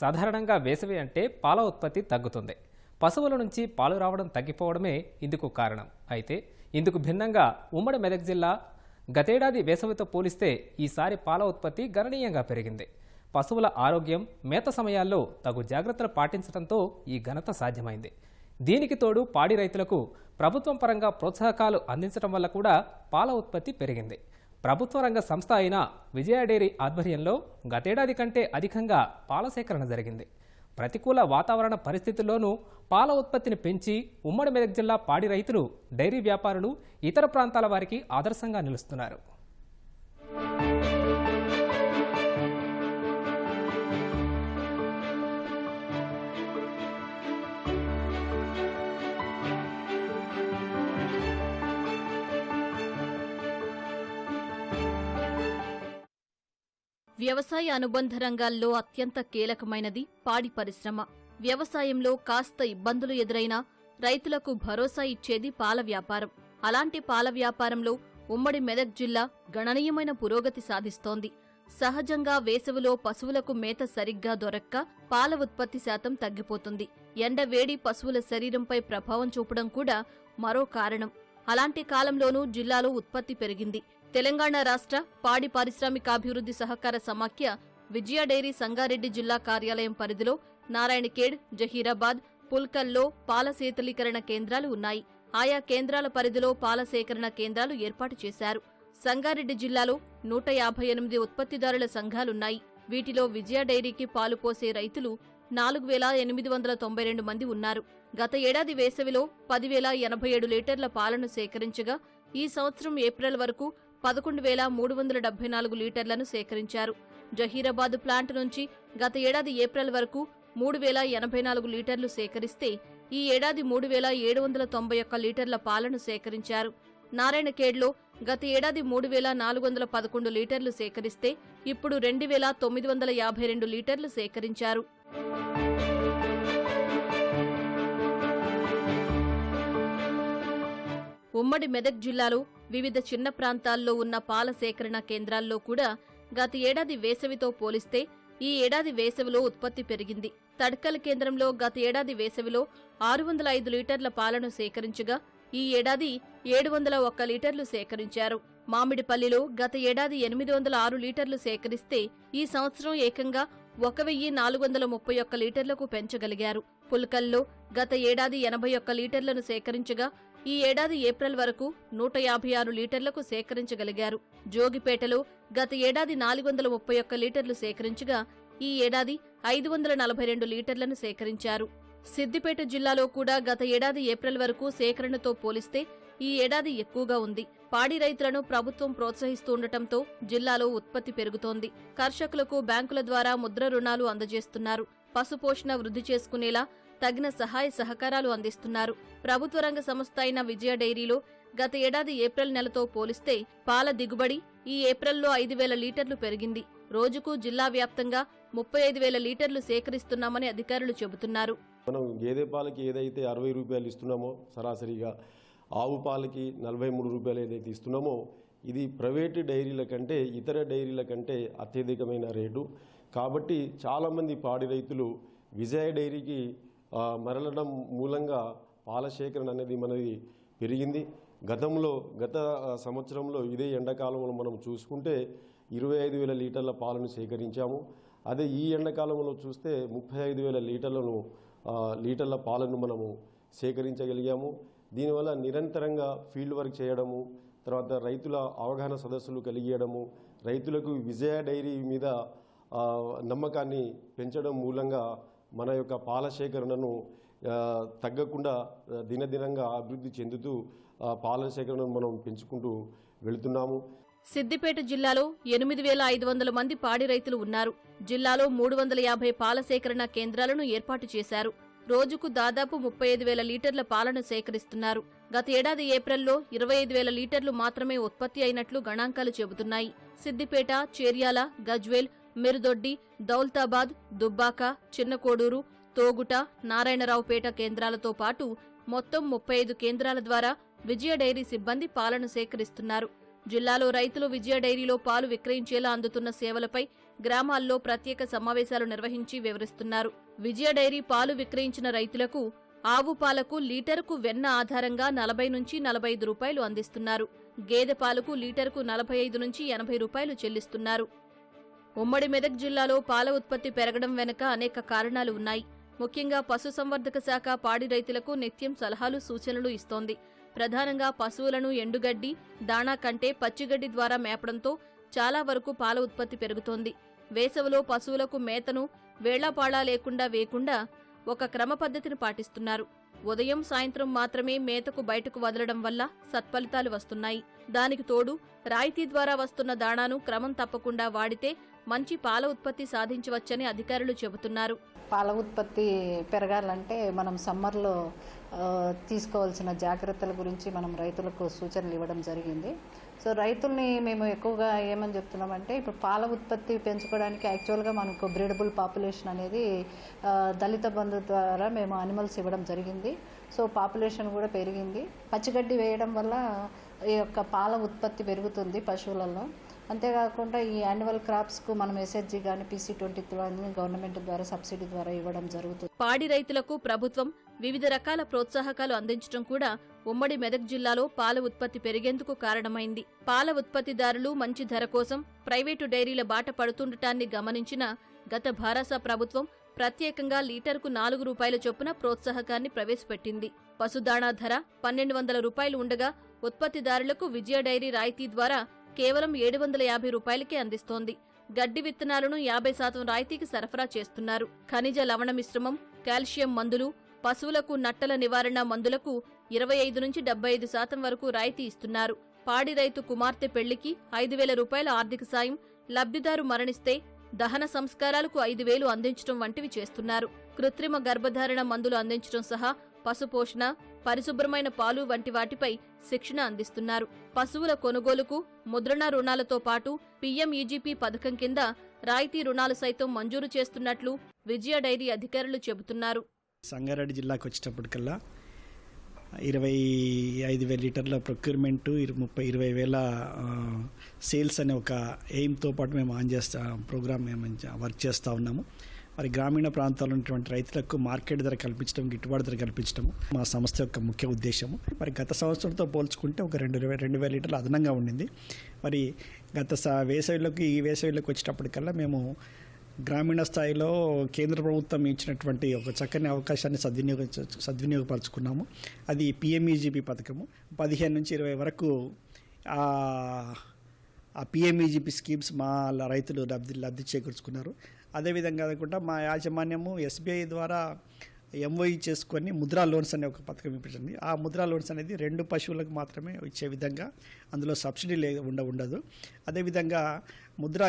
సాధారణంగా వేసవి అంటే పాల ఉత్పత్తి తగ్గుతుంది. పశువుల నుంచి పాలు రావడం తగ్గిపోవడమే ఇందుకు కారణం. అయితే ఇందుకు భిన్నంగా ఉమ్మడి మెదక్ జిల్లా గతేడాది వేసవితో పోలిస్తే ఈసారి పాల ఉత్పత్తి గణనీయంగా పెరిగింది. పశువుల ఆరోగ్యం మేత సమయాల్లో తగు జాగ్రత్తలు పాటించడంతో ఈ ఘనత సాధ్యమైంది. దీనికి తోడు పాడి రైతులకు ప్రభుత్వం పరంగా ప్రోత్సాహకాలు అందించడం వల్ల కూడా పాల ఉత్పత్తి పెరిగింది. ప్రభుత్వ రంగ సంస్థ అయిన విజయ డైరీ ఆధ్వర్యంలో గతేడాది కంటే అధికంగా పాల సేకరణ జరిగింది. ప్రతికూల వాతావరణ పరిస్థితుల్లోనూ పాల ఉత్పత్తిని పెంచి ఉమ్మడి మెదక్ జిల్లా పాడి రైతులు డైరీ వ్యాపారులు ఇతర ప్రాంతాల వారికి ఆదర్శంగా నిలుస్తున్నారు. వ్యవసాయ అనుబంధ రంగాల్లో అత్యంత కీలకమైనది పాడి పరిశ్రమ. వ్యవసాయంలో కాస్త ఇబ్బందులు ఎదురైనా రైతులకు భరోసా ఇచ్చేది పాల వ్యాపారం. అలాంటి పాల వ్యాపారంలో ఉమ్మడి మెదక్ జిల్లా గణనీయమైన పురోగతి సాధిస్తోంది. సహజంగా వేసవిలో పశువులకు మేత సరిగ్గా దొరక్క పాల ఉత్పత్తి శాతం తగ్గిపోతుంది. ఎండవేడి పశువుల శరీరంపై ప్రభావం చూపడం కూడా మరో కారణం. అలాంటి కాలంలోనూ జిల్లాలో ఉత్పత్తి పెరిగింది. తెలంగాణ రాష్ట్ర పాడి పారిశ్రామికాభివృద్ధి సహకార సమాఖ్య విజయ డైరీ సంగారెడ్డి జిల్లా కార్యాలయం పరిధిలో నారాయణఖేడ్ జహీరాబాద్ పుల్కల్లో పాల శీతలీకరణ కేంద్రాలు ఉన్నాయి. ఆయా కేంద్రాల పరిధిలో పాల సేకరణ కేంద్రాలు ఏర్పాటు చేశారు. సంగారెడ్డి జిల్లాలో నూట యాభై ఎనిమిది ఉత్పత్తిదారుల సంఘాలున్నాయి. వీటిలో విజయ డైరీకి పాలు పోసే రైతులు నాలుగు వేల ఎనిమిది వందల తొంభై రెండు మంది ఉన్నారు. గత ఏడాది వేసవిలో పదివేల ఎనభై ఏడు లీటర్ల పాలను సేకరించగా ఈ సంవత్సరం ఏప్రిల్ వరకు పదకొండు వేల మూడు వందల డెబ్బై నాలుగు లీటర్లను సేకరించారు. జహీరాబాద్ ప్లాంట్ నుంచి గత ఏడాది ఏప్రిల్ వరకు మూడు వేల ఎనభై నాలుగు లీటర్లు సేకరిస్తే ఈ ఏడాది మూడు వేల ఏడు వందల తొంభై ఒక్క లీటర్ల పాలను సేకరించారు. నారాయణఖేడ్లో గత ఏడాది మూడు వేల నాలుగు వందల పదకొండు లీటర్లు సేకరిస్తే ఇప్పుడు రెండు వేల తొమ్మిది వందల యాభై రెండు లీటర్లు సేకరించారు. ఉమ్మడి మెదక్ జిల్లాలో వివిధ చిన్న ప్రాంతాల్లో ఉన్న పాల సేకరణ కేంద్రాల్లో కూడా గత ఏడాది వేసవితో పోలిస్తే ఈ ఏడాది వేసవిలో ఉత్పత్తి పెరిగింది. తడ్కల కేంద్రంలో గత ఏడాది వేసవిలో ఆరు వందల ఐదు లీటర్ల పాలను సేకరించగా ఈ ఏడాది ఏడు వందల ఒక్క లీటర్లు సేకరించారు. మామిడిపల్లిలో గత ఏడాది ఎనిమిది వందల ఆరు లీటర్లు సేకరిస్తే ఈ సంవత్సరం ఏకంగా ఒక వెయ్యి నాలుగు వందల ముప్పై ఒక్క లీటర్లకు పెంచగలిగారు. పుల్కల్లో గత ఏడాది ఎనభై ఒక్క లీటర్లను సేకరించగా ఈ ఏడాది ఏప్రిల్ వరకు నూట యాభై ఆరు లీటర్లకు సేకరించగలిగారు. జోగిపేటలో గత ఏడాది నాలుగు వందల ముప్పై ఒక్క లీటర్లు సేకరించగా ఈ ఏడాది ఐదు వందల నలభై రెండు లీటర్లను సేకరించారు. సిద్దిపేట జిల్లాలో కూడా గత ఏడాది ఏప్రిల్ వరకు సేకరణతో పోలిస్తే ఈ ఏడాది ఎక్కువగా ఉంది. పాడి రైతులను ప్రభుత్వం ప్రోత్సహిస్తుండటంతో జిల్లాలో ఉత్పత్తి పెరుగుతోంది. కర్షకులకు బ్యాంకుల ద్వారా ముద్ర రుణాలు అందజేస్తున్నారు. పశుపోషణ వృద్ధి చేసుకునేలా తగిన సహాయ సహకారాలు అందిస్తున్నారు. ప్రభుత్వ రంగ సంస్థ అయిన విజయ డైరీలో గత ఏడాది ఏప్రిల్ నెలతో పోలిస్తే పాల దిగుబడి ఈ ఏప్రిల్లో ఐదు వేల లీటర్లు పెరిగింది. రోజుకు జిల్లా వ్యాప్తంగా ముప్పై ఐదు వేల లీటర్లు సేకరిస్తున్నామని అధికారులు చెబుతున్నారు. మనం గేదె పాలకి ఏదైతే అరవై రూపాయలు ఇస్తున్నామో సరాసరిగా ఆవు పాలకి నలభై మూడు రూపాయలు ఏదైతే ఇస్తున్నామో ఇది ప్రైవేటు డైరీల కంటే ఇతర డైరీల కంటే అత్యధికమైన రేటు. కాబట్టి చాలామంది పాడి రైతులు విజయ డైరీకి మరలడం మూలంగా పాల సేకరణ అనేది మనది పెరిగింది. గతంలో గత సంవత్సరంలో ఇదే ఎండాకాలంలో మనం చూసుకుంటే ఇరవై ఐదు వేల లీటర్ల పాలను సేకరించాము. అదే ఈ ఎండాకాలంలో చూస్తే ముప్పై ఐదు వేల లీటర్లను లీటర్ల పాలను మనము సేకరించగలిగాము. దీనివల్ల నిరంతరంగా ఫీల్డ్ వర్క్ చేయడము తర్వాత రైతుల అవగాహన సదస్సులు కలిగియడము రైతులకు విజయ డైరీ మీద నమ్మకాన్ని పెంచడం మూలంగా మన యొక్క పాల సేకరణను తగ్గకుండా దినదినంగా అభివృద్ధి చెందుతూ పాల సేకరణను మనం పెంచుకుంటూ వెళుతున్నాము. సిద్దిపేట జిల్లాలో ఎనిమిది వేల ఐదు వందల మంది పాడి రైతులు ఉన్నారు. జిల్లాలో మూడు వందల యాభై పాల సేకరణ కేంద్రాలను ఏర్పాటు చేశారు. రోజుకు దాదాపు ముప్పై ఐదు వేల లీటర్ల పాలను సేకరిస్తున్నారు. గత ఏడాది ఏప్రిల్లో ఇరవై ఐదు వేల లీటర్లు మాత్రమే ఉత్పత్తి అయినట్లు గణాంకాలు చెబుతున్నాయి. సిద్దిపేట చేర్యాల గజ్వేల్ మిరుదొడ్డి దౌల్తాబాద్ దుబ్బాక చిన్నకోడూరు తోగుట నారాయణరావుపేట కేంద్రాలతో పాటు మొత్తం ముప్పై ఐదు కేంద్రాల ద్వారా విజయ డైరీ సిబ్బంది పాలను సేకరిస్తున్నారు. జిల్లాలో రైతులు విజయ డైరీలో పాలు విక్రయించేలా అందుతున్న సేవలపై గ్రామాల్లో ప్రత్యేక సమావేశాలు నిర్వహించి వివరిస్తున్నారు. విజయ డైరీ పాలు విక్రయించిన రైతులకు ఆవు పాలకు లీటరుకు వెన్న ఆధారంగా నలభై నుంచి నలభై ఐదు రూపాయలు అందిస్తున్నారు. గేదె పాలకు లీటరుకు నలభై ఐదు నుంచి ఎనభై రూపాయలు చెల్లిస్తున్నారు. ఉమ్మడి మెదక్ జిల్లాలో పాల ఉత్పత్తి పెరగడం వెనుక అనేక కారణాలు ఉన్నాయి. ముఖ్యంగా పశుసంవర్ధక శాఖ పాడి రైతులకు నిత్యం సలహాలు సూచనలు ఇస్తోంది. ప్రధానంగా పశువులను ఎండుగడ్డి దాణా కంటే పచ్చిగడ్డి ద్వారా మేపడంతో చాలా వరకు పాల ఉత్పత్తి పెరుగుతోంది. వేసవిలో పశువులకు మేతను వేళాపాళా లేకుండా వేయకుండా ఒక క్రమ పద్ధతిని పాటిస్తున్నారు. ఉదయం సాయంత్రం మాత్రమే మేతకు బయటకు వదలడం వల్ల సత్ఫలితాలు వస్తున్నాయి. దానికి తోడు రాయితీ ద్వారా వస్తున్న దాణాను క్రమం తప్పకుండా వాడితే మంచి పాల ఉత్పత్తి సాధించవచ్చని అధికారులు చెబుతున్నారు. పాల ఉత్పత్తి పెరగాలంటే మనం సమ్మర్లో తీసుకోవాల్సిన జాగ్రత్తల గురించి మనం రైతులకు సూచనలు ఇవ్వడం జరిగింది. సో రైతుల్ని మేము ఎక్కువగా ఏమని చెప్తున్నామంటే ఇప్పుడు పాల ఉత్పత్తి పెంచుకోవడానికి యాక్చువల్గా మనకు బ్రీడబుల్ పాపులేషన్ అనేది దళిత బంధు ద్వారా మేము అనిమల్స్ ఇవ్వడం జరిగింది. సో పాపులేషన్ కూడా పెరిగింది. పచ్చిగడ్డి వేయడం వల్ల ఈ యొక్క పాల ఉత్పత్తి పెరుగుతుంది పశువులలో. అంతేకాకుండా ఈ యాన్యువల్ క్రాప్స్కు మనం ఎస్హెచ్జి కానీ పీసీ ట్వంటీ గవర్నమెంట్ ద్వారా సబ్సిడీ ద్వారా ఇవ్వడం జరుగుతుంది. పాడి రైతులకు ప్రభుత్వం వివిధ రకాల ప్రోత్సాహకాలు అందించడం కూడా ఉమ్మడి మెదక్ జిల్లాలో పాల ఉత్పత్తి పెరిగేందుకు కారణమైంది. పాల ఉత్పత్తిదారులు మంచి ధర కోసం ప్రైవేటు డైరీల బాట పడుతుండటాన్ని గమనించిన గత భారస ప్రభుత్వం ప్రత్యేకంగా లీటర్కు నాలుగు రూపాయల చొప్పున ప్రోత్సాహకాన్ని ప్రవేశపెట్టింది. పశుదాణా ధర పన్నెండు వందల రూపాయలు ఉండగా ఉత్పత్తిదారులకు విజయ డైరీ రాయితీ ద్వారా కేవలం ఏడు వందల యాభై రూపాయలకే అందిస్తోంది. గడ్డి విత్తనాలను యాభై శాతం రాయితీకి సరఫరా చేస్తున్నారు. ఖనిజ లవణ మిశ్రమం కాల్షియం మందులు పశువులకు నట్టల నివారణ మందులకు ఇరవై ఐదు నుంచి డెబ్బై ఐదు శాతం వరకు రాయితీ ఇస్తున్నారు. పాడి రైతు కుమార్తె పెళ్ళికి ఐదు వేల రూపాయల ఆర్థిక సాయం లబ్ధిదారు మరణిస్తే దహన సంస్కారాలకు ఐదు వేలు అందించడం వంటివి చేస్తున్నారు. కృత్రిమ గర్భధారణ మందులు అందించడం సహా పశుపోషణ పరిశుభ్రమైన పాలు వంటి వాటిపై శిక్షణ అందిస్తున్నారు. పశువుల కొనుగోలుకు ముద్రణ రుణాలతో పాటు పీఎంఈజీపీ పథకం కింద రాయితీ రుణాలు సైతం మంజూరు చేస్తున్నట్లు విజయ డైరీ అధికారులు చెబుతున్నారు. సంగారెడ్డి జిల్లాకు వచ్చేటప్పటికల్లా ఇరవై ఐదు వేల లీటర్ల ప్రొక్యూర్మెంట్ ముప్పై ఇరవై వేల సేల్స్ అనే ఒక ఎయిమ్తో పాటు మేము ఆన్ చేస్తా ప్రోగ్రామ్ మేము వర్క్ చేస్తూ ఉన్నాము. మరి గ్రామీణ ప్రాంతాల్లో ఉన్నటువంటి రైతులకు మార్కెట్ ధర కల్పించడం గిట్టుబాటు ధర కల్పించడం మా సంస్థ యొక్క ముఖ్య ఉద్దేశము. మరి గత సంవత్సరంతో పోల్చుకుంటే ఒక రెండు వే- రెండు వేల లీటర్లు అదనంగా ఉండింది. మరి గత స- వేసవిలోకి ఈ వేసవిలోకి వచ్చేటప్పటికల్లా మేము గ్రామీణ స్థాయిలో కేంద్ర ప్రభుత్వం ఇచ్చినటువంటి ఒక చక్కని అవకాశాన్ని సద్వినియోగ సద్వినియోగపరచుకున్నాము. అది పిఎంఈజీపీ పథకము. పదిహేను నుంచి ఇరవై వరకు ఆ పిఎంఈజీపీ స్కీమ్స్ మా రైతులు లబ్ధి లబ్ధి చేకూర్చుకున్నారు. అదేవిధంగా కాకుండా మా యాజమాన్యము ఎస్బీఐ ద్వారా ఎంఓఈ చేసుకొని ముద్రా లోన్స్ అనే ఒక పథకం ఇప్పించింది. ఆ ముద్రా లోన్స్ అనేది రెండు పశువులకు మాత్రమే ఇచ్చే విధంగా అందులో సబ్సిడీ లే ఉండ ఉండదు. అదేవిధంగా ముద్ర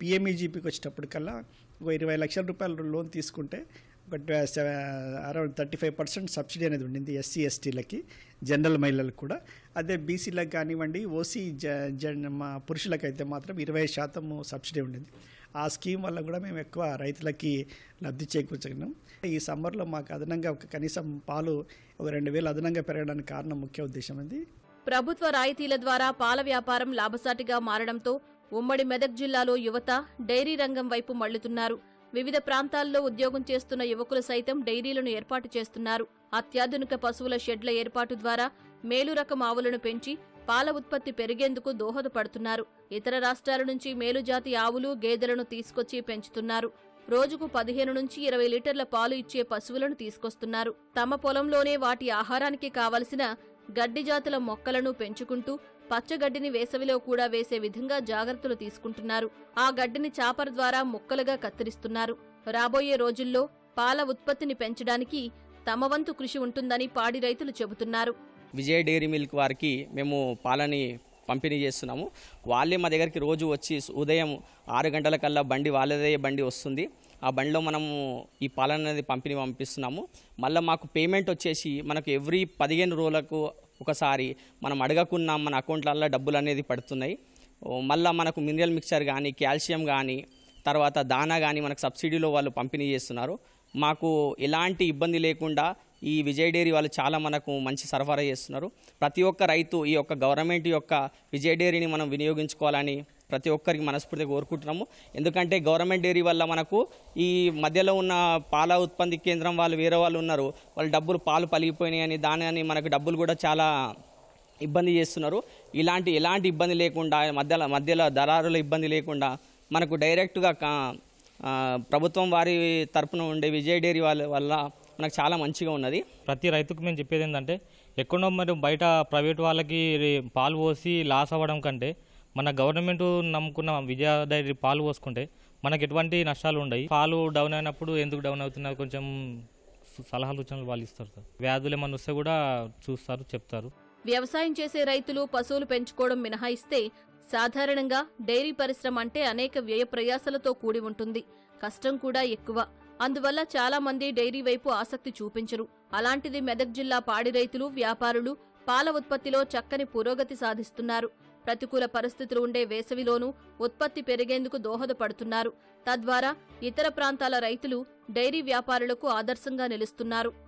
పిఎంఈజీపీకి వచ్చేటప్పటికల్లా ఒక ఇరవై లక్షల రూపాయల లోన్ తీసుకుంటే ఒక around thirty five percent subsidy అనేది ఉండింది ఎస్సీ ఎస్టీలకి జనరల్ మహిళలకు కూడా. అదే బీసీలకు కానివ్వండి ఓసీ జ జ మా పురుషులకైతే మాత్రం ఇరవై శాతం సబ్సిడీ ఉండింది. ఆ స్కీమ్ వల్ల కూడా మేము ఎక్కువ రైతులకి లబ్ధి చేకూర్చగలం ఈ సమ్మర్లో మాకు అదనంగా ఒక కనీసం పాలు ఒక రెండు వేలు అదనంగా పెరగడానికి కారణం ముఖ్య ఉద్దేశం అది ప్రభుత్వ రాయితీల ద్వారా పాల వ్యాపారం లాభసాటిగా మారడంతో ఉమ్మడి మెదక్ జిల్లాలో యువత డైరీ రంగం వైపు మళ్ళుతున్నారు వివిధ ప్రాంతాల్లో ఉద్యోగం చేస్తున్న యువకులు సైతం డైరీలను ఏర్పాటు చేస్తున్నారు. అత్యాధునిక పశువుల షెడ్ల ఏర్పాటు ద్వారా మేలు రకం ఆవులను పెంచి పాల ఉత్పత్తి పెరిగేందుకు దోహదపడుతున్నారు. ఇతర రాష్ట్రాల నుంచి మేలుజాతి ఆవులు గేదెలను తీసుకొచ్చి పెంచుతున్నారు. రోజుకు పదిహేను నుంచి ఇరవై లీటర్ల పాలు ఇచ్చే పశువులను తీసుకొస్తున్నారు. తమ పొలంలోనే వాటి ఆహారానికి కావలసిన గడ్డి జాతుల మొక్కలను పెంచుకుంటూ పచ్చగడ్డిని వేసవిలో కూడా వేసే విధంగా జాగ్రత్తలు తీసుకుంటున్నారు. ఆ గడ్డిని చాపర్ ద్వారా ముక్కలుగా కత్తిరిస్తున్నారు. రాబోయే రోజుల్లో పాల ఉత్పత్తిని పెంచడానికి తమ వంతు కృషి ఉంటుందని పాడి రైతులు చెబుతున్నారు. విజయ్ డైరీ మిల్క్ వారికి మేము పాలని పంపిణీ చేస్తున్నాము. వాళ్ళే మా దగ్గరికి రోజు వచ్చి ఉదయం ఆరు గంటల కల్లా బండి వాళ్ళదే బండి వస్తుంది. ఆ బండిలో మనము ఈ పాలన అనేది పంపిణీ పంపిస్తున్నాము. మళ్ళీ మాకు పేమెంట్ వచ్చేసి మనకు ఎవ్రీ పదిహేను రోజులకు ఒకసారి మనం అడగకున్న మన అకౌంట్లలో డబ్బులు అనేది పడుతున్నాయి మళ్ళీ మనకు మినరల్ మిక్చర్ కానీ కాల్షియం కానీ తర్వాత దానా కానీ మనకు సబ్సిడీలో వాళ్ళు పంపిణీ చేస్తున్నారు. మాకు ఎలాంటి ఇబ్బంది లేకుండా ఈ విజయ్ డైరీ వాళ్ళు చాలా మనకు మంచి సరఫరా చేస్తున్నారు. ప్రతి ఒక్క రైతు ఈ యొక్క గవర్నమెంట్ యొక్క విజయ్ డైరీని మనం వినియోగించుకోవాలని ప్రతి ఒక్కరికి మనస్ఫూర్తిగా కోరుకుంటున్నాము. ఎందుకంటే గవర్నమెంట్ డైరీ వల్ల మనకు ఈ మధ్యలో ఉన్న పాల ఉత్పత్తి కేంద్రం వాళ్ళు వేరే వాళ్ళు ఉన్నారు. వాళ్ళు డబ్బులు పాలు పలిగిపోయినాయని దాని మనకు డబ్బులు కూడా చాలా ఇబ్బంది చేస్తున్నారు. ఇలాంటి ఎలాంటి ఇబ్బంది లేకుండా మధ్యలో మధ్యలో దళారుల ఇబ్బంది లేకుండా మనకు డైరెక్ట్గా కా- ప్రభుత్వం వారి తరపున ఉండే విజయ్ డైరీ వాళ్ళ వల్ల మనకు చాలా మంచిగా ఉన్నది. ప్రతి రైతుకు మేము చెప్పేది ఏంటంటే ఎక్కడో మరి బయట ప్రైవేట్ వాళ్ళకి పాలు పోసి లాస్ అవ్వడం కంటే మన గవర్నమెంట్ నమ్ముకున్న విజయ డైరీ పాలు పోసుకుంటే మనకు ఎటువంటి నష్టాలు ఉండవు పాలు డౌన్ అయినప్పుడు ఎందుకు డౌన్ అవుతున్నారు కొంచెం సలహాలు సూచనలు వాళ్ళు ఇస్తారు సార్. వ్యాధులు ఏమన్నా వస్తే కూడా చూస్తారు చెప్తారు. వ్యవసాయం చేసే రైతులు పశువులు పెంచుకోవడం మినహాయిస్తే సాధారణంగా డైరీ పరిశ్రమ అంటే అనేక వ్యయ ప్రయాసలతో కూడి ఉంటుంది. కష్టం కూడా ఎక్కువ. అందువల్ల చాలా మంది డైరీ వైపు ఆసక్తి చూపించరు. అలాంటిది మెదక్ జిల్లా పాడి రైతులు వ్యాపారులు పాల ఉత్పత్తిలో చక్కని పురోగతి సాధిస్తున్నారు. ప్రతికూల పరిస్థితులు ఉండే వేసవిలోనూ ఉత్పత్తి పెరిగేందుకు దోహదపడుతున్నారు. తద్వారా ఇతర ప్రాంతాల రైతులు డైరీ వ్యాపారులకు ఆదర్శంగా నిలుస్తున్నారు.